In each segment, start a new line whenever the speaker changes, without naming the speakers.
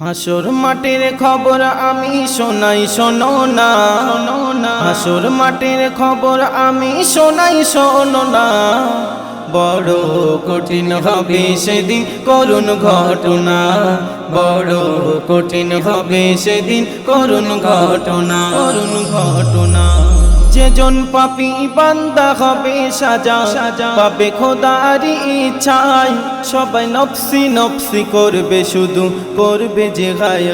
হাসুর মাটির খবর আমি শোনাই, শোনো না। হাসুর মাটির খবর আমি শোনাই, শোনো না। বড় কঠিন হবে সেদিন করুণ ঘটনা। বড় কঠিন হবে সেদিন করুণ ঘটনা। করুণ ঘটনা। যেজন পাপি বান্দা হবে সাজা সাজা। পাবে খোদারি ইচ্ছাই সবাই নফসি নফসি করবে শুধু, করবে যে গায়ে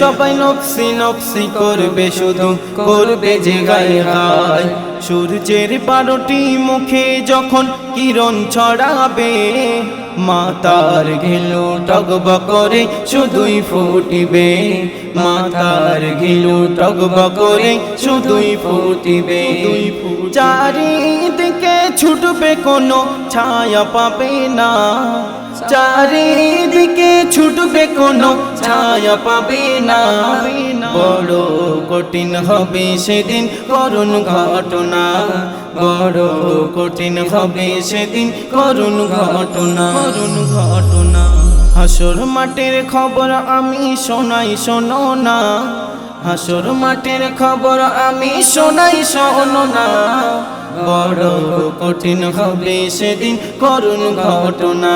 সবাই নফসি নফসি করবে শুধু, করবে যে গায়ে গায়। সূর্যের বারোটি মুখে যখন কিরণ ছড়াবে মাতার ঘিলু টগব করে শুধুই ফুটিবে। মাতার ঘিলু টগব করে শুধুই ফুটিবে। চারিদিকে ছুটবে কোনো ছায়া পাবে না। চারিদিকে ছুটবে কোনো ছায়া পাবে না। বড় কঠিন হবে সেদিন করুণ ঘটনা। বড় কঠিন হবে সেদিন করুণ ঘটনা। করুণ ঘটনা হাসর মাঠের খবর আমি শোনাই শোনো না। হাসর মাঠের খবর আমি শোনাই, শোনো না। বড় কঠিন হবে সেদিন করুণ ঘটনা।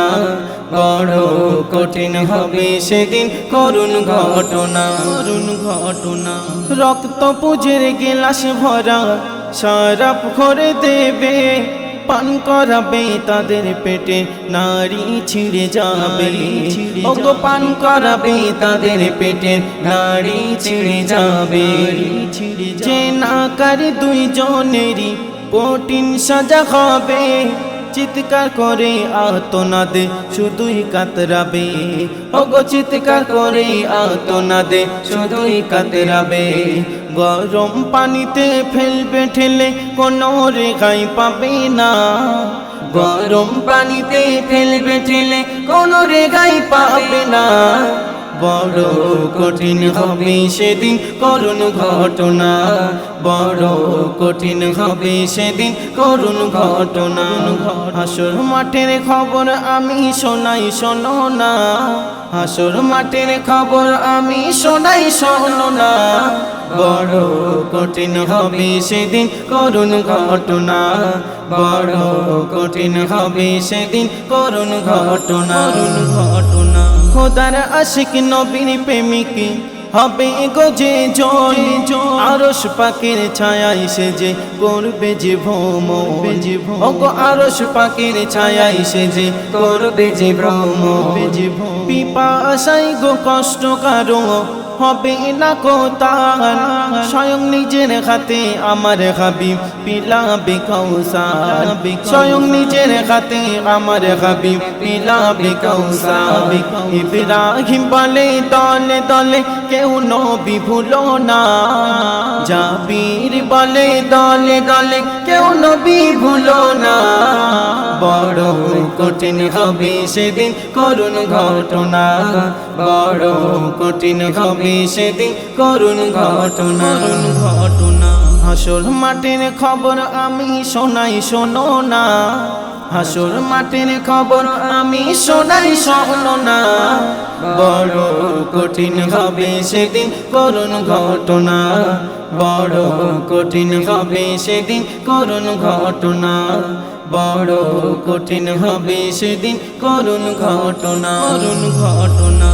বড় কঠিন হবে সেদিন করুণ ঘটনা। করুণ ঘটনা। রক্ত পুজের গেলাস ভরা সারাপ করে দেবে। পান করাবে তাদের পেটে নারী ছিঁড়ে যাবে। ওগো পান করাবে তাদের পেটে নারী ছিঁড়ে যাবে। যে নাকার দুই দুইজনেরই কঠিন সাজা হবে। চিৎকার করে আতনাদে শুধুই কাতরাবে। ওগো, চিৎকার করে আতনাদে শুধুই কাতরাবে। গরম পানিতে ফেলবে ঠেলে কোনো রেখাই পাবে না। গরম পানিতে ফেলবে ঠেলে কোনো রেখাই পাবে না। বড় কঠিন হবে সেদিন, করুণ ঘটনা। বড় কঠিন হবে সেদিন, করুণ ঘটনা। হাসর মাঠের খবর আমি শোনাই, শোনো না। হাসর মাঠের খবর আমি শোনাই, শোনো না। বড় কঠিন হবে সেদিন, করুণ ঘটনা। বড় কঠিন হবে সেদিন, করুণ ঘটনা। ঘটনা খোদার আশিক নবীর প্রেমিক হবে গো জয় আরস পাকের ছায়াই সে যে করবে যে ভ্রম ওগো আরস পাকের ছায়াই সে যে করবে যে ভ্রম পিপাসাই গো কষ্ট কারও হবে না কোতার স্বয়ং নিজের হাতে আমার হাবিব পিলাবে কৌসার স্বয়ং নিজের হাতে আমার হাবিব পিলাবে কৌসার ইব্রাহিম বলে, দলে দলে কেউ নবী ভুলো না। জাবির বলে দলে দলে কেউ নবী ভুলো না। বড় কঠিন হবে সেদিন করুণ ঘটনা। বড় কঠিন হবে সেদিন করুণ ঘটনা। ঘটনা হাসর মাটির খবর আমি শোনাই শোনো না। হাসর মাটির খবর আমি শোনাই শোনো না। বড় কঠিন হবে সেদিন করুণ ঘটনা। বড় কঠিন হবে সেদিন করুণ ঘটনা। বড় কঠিন হবে সেদিন করুণ ঘটনা। করুণ ঘটনা।